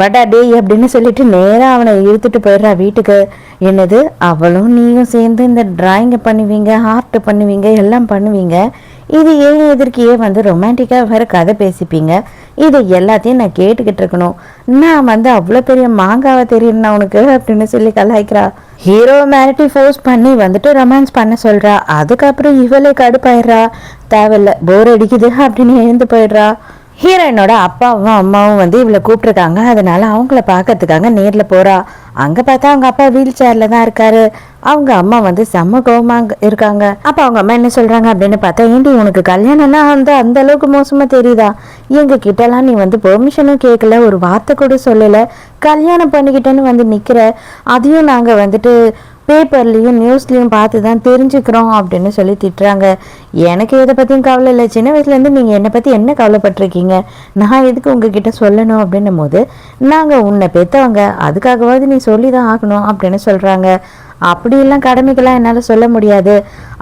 வடா டேய் அப்படின்னு சொல்லிட்டு நேராக அவனை இழுத்துட்டு போயிடுறா வீட்டுக்கு. என்னது? அவளும் நீயும் சேர்ந்து இந்த டிராயிங்கை பண்ணுவீங்க ஆர்ட் பண்ணுவீங்க எல்லாம் பண்ணுவீங்க. இது ஏன் எதிர்க்கையே வந்து ரொமான்டிக்காக வேறு கதை பேசிப்பீங்க? இது எல்லாத்தையும் நான் கேட்டுக்கிட்டு இருக்கணும். நான் வந்து அவ்வளோ பெரிய மாங்காவை தெரியணும் உனக்கு அப்படின்னு சொல்லி கலாய்க்கிறா. ஹீரோ மேரிட்டி ஃபோர்ஸ் பண்ணி வந்துட்டு ரொமான்ஸ் பண்ண சொல்கிறா அதுக்கப்புறம் இவளே கடுப்பாயிடுறா. தேவையில்ல போர் அடிக்குது அப்படின்னு எழுந்து போயிடுறா. ஹீரோயினோட அப்பாவும் அம்மாவும் வந்து இவளை கூப்பிட்ருக்காங்க அதனால அவங்கள பார்க்கறதுக்காக நேரில் போகிறா அங்கே பார்த்தா அவங்க அப்பா வீல் சேரில் தான் இருக்காரு. அவங்க அம்மா வந்து செம்ம கோபமாக இருக்காங்க. அப்போ அவங்க அம்மா என்ன சொல்கிறாங்க அப்படின்னு பார்த்தா ஏண்டி உனக்கு கல்யாணம்னா வந்து அந்த அளவுக்கு மோசமாக தெரியுதா? எங்கள் கிட்டலாம் நீ வந்து பெர்மிஷனும் கேட்கல ஒரு வார்த்தை கூட சொல்லலை. கல்யாணம் பண்ணிக்கிட்டேன்னு வந்து நிற்கிற அதையும் நாங்கள் வந்துட்டு பேப்பர்லேயும் நியூஸ்லேயும் பார்த்து தான் தெரிஞ்சுக்கிறோம் அப்படின்னு சொல்லி திட்டுறாங்க. எனக்கு எதை பற்றியும் கவலை இல்லை. சின்ன வயசுலேருந்து நீங்கள் என்னை பற்றி என்ன கவலைப்பட்டிருக்கீங்க? நான் எதுக்கு உங்ககிட்ட சொல்லணும் அப்படின்னும் போது நாங்கள் உன்னை பெற்றவங்க அதுக்காகவாவது நீ சொல்லி தான் ஆகணும் அப்படின்னு சொல்கிறாங்க அப்படியெல்லாம் கடமைக்கெல்லாம் என்னால் சொல்ல முடியாது.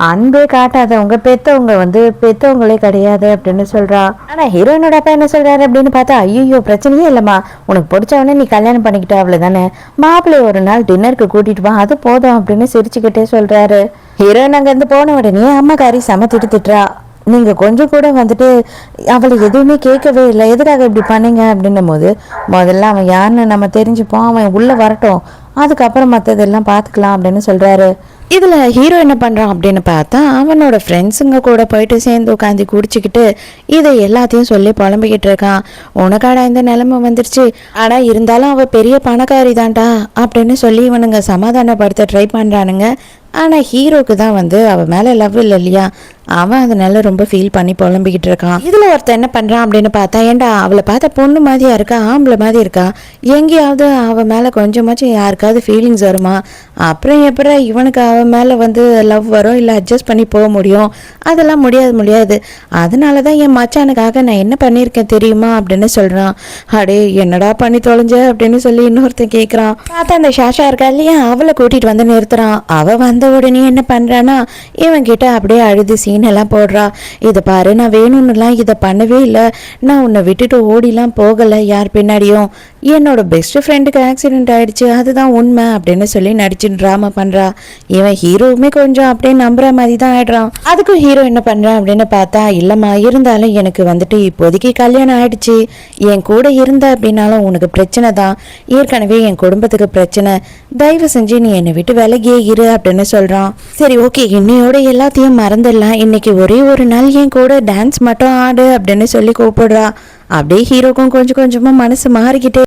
அன்பே காட்டாதவங்க பெத்தவங்க வந்து பெத்தவங்களே கிடையாது அப்படின்னு சொல்றா. ஆனா ஹீரோயினோட அப்பா என்ன சொல்றாரு அப்படின்னு பார்த்தா ஐயோ பிரச்சனையே இல்லைம்மா. உனக்கு பிடிச்சவனே நீ கல்யாணம் பண்ணிக்கிட்ட அவ்வளவுதானே மாப்பிள்ளை ஒரு நாள் டின்னருக்கு கூட்டிட்டு வா அது போதும் அப்படின்னு சிரிச்சுக்கிட்டே சொல்றாரு. ஹீரோயின் அங்க இருந்து போன உடனே அம்மாக்காரி செம திட்டுறா. நீங்க கொஞ்சம் கூட வந்துட்டு அவளை எதுவுமே கேட்கவே இல்லை. எதுக்காக இப்படி பண்ணீங்க அப்படின்னும் போது முதல்ல அவன் யாருன்னு நம்ம தெரிஞ்சுப்போம். அவன் உள்ள வரட்டும். அதுக்கப்புறம் மற்றதெல்லாம் பார்த்துக்கலாம் அப்படின்னு சொல்கிறாரு இதில் ஹீரோ என்ன பண்ணுறான் அப்படின்னு பார்த்தா அவனோட ஃப்ரெண்ட்ஸுங்க கூட போயிட்டு சேர்ந்து உட்காந்து குடிச்சிக்கிட்டு இதை எல்லாத்தையும் சொல்லி புலம்பிக்கிட்டு இருக்கான். உனக்காடா இந்த நிலைமை வந்துருச்சு? ஆனால் இருந்தாலும் அவள் பெரிய பணக்காரி தான்டா அப்படின்னு சொல்லி இவனுங்க சமாதானப்படுத்த ட்ரை பண்ணுறானுங்க ஆனால் ஹீரோக்கு தான் வந்து அவள் மேலே லவ் இல்லை இல்லையா? அவன் அதனால ரொம்ப ஃபீல் பண்ணி புலம்பிக்கிட்டு இருக்கான். இதில் ஒருத்தன் என்ன பண்ணுறான் அப்படின்னு பார்த்தா ஏன்டா அவளை பார்த்தா பொண்ணு மாதிரியா இருக்கா ஆம்பளை மாதிரி இருக்கா? எங்கேயாவது அவள் மேலே கொஞ்சமாச்சும் யாருக்காவது ஃபீலிங்ஸ் வருமா? அப்புறம் எப்படா இவனுக்கு அவன் மேலே வந்து லவ் வரும் இல்லை அட்ஜஸ்ட் பண்ணி போக முடியும்? அதெல்லாம் முடியாது முடியாது. அதனால தான் என் மச்சானுக்காக நான் என்ன பண்ணியிருக்கேன் தெரியுமா அப்படின்னு சொல்கிறான் அடே என்னடா பண்ணி தொலைஞ்ச அப்படின்னு சொல்லி இன்னொருத்தன் கேட்குறான் பார்த்தா அந்த ஷாஷா இருக்கா இல்லையா? அவளை கூட்டிகிட்டு வந்து நிறுத்துறான். அவள் வந்த உடனே என்ன பண்ணுறான்னா இவன் கிட்ட அப்படியே அழுது சீனெல்லாம் போடுறா. இதை பாரு நான் வேணும்னுலாம் இதை பண்ணவே இல்லை. நான் உன்னை விட்டுட்டு ஓடிலாம் போகலை யார் பின்னாடியும். என்னோட பெஸ்ட் ஃப்ரெண்டுக்கு ஆக்சிடென்ட் ஆயிடுச்சு அதுதான் உண்மை அப்படின்னு சொல்லி நடிச்சு ட்ராமா பண்ணுறா இவன் ஹீரோவுமே கொஞ்சம் அப்படியே நம்புற மாதிரி தான் ஆயிடுறான். அதுக்கும் ஹீரோ என்ன பண்ணுறான் அப்படின்னு பார்த்தா இல்லைம்மா இருந்தாலும் எனக்கு வந்துட்டு இப்போதைக்கு கல்யாணம் ஆயிடுச்சு. என் கூட இருந்த அப்படின்னாலும் உனக்கு பிரச்சனை தான். ஏற்கனவே என் குடும்பத்துக்கு பிரச்சனை. தயவு செஞ்சு நீ என்னை விட்டு விலகியே இரு அப்படின்னு சொல்கிறான் சரி ஓகே இன்னையோட எல்லாத்தையும் மறந்துடலாம். இன்னைக்கு ஒரே ஒரு நாள் என் கூட டான்ஸ் மட்டும் ஆடு அப்படின்னு சொல்லி கூப்பிடுறா. அப்படியே ஹீரோக்கும் கொஞ்சம் கொஞ்சமாக மனசு மாறிக்கிட்டே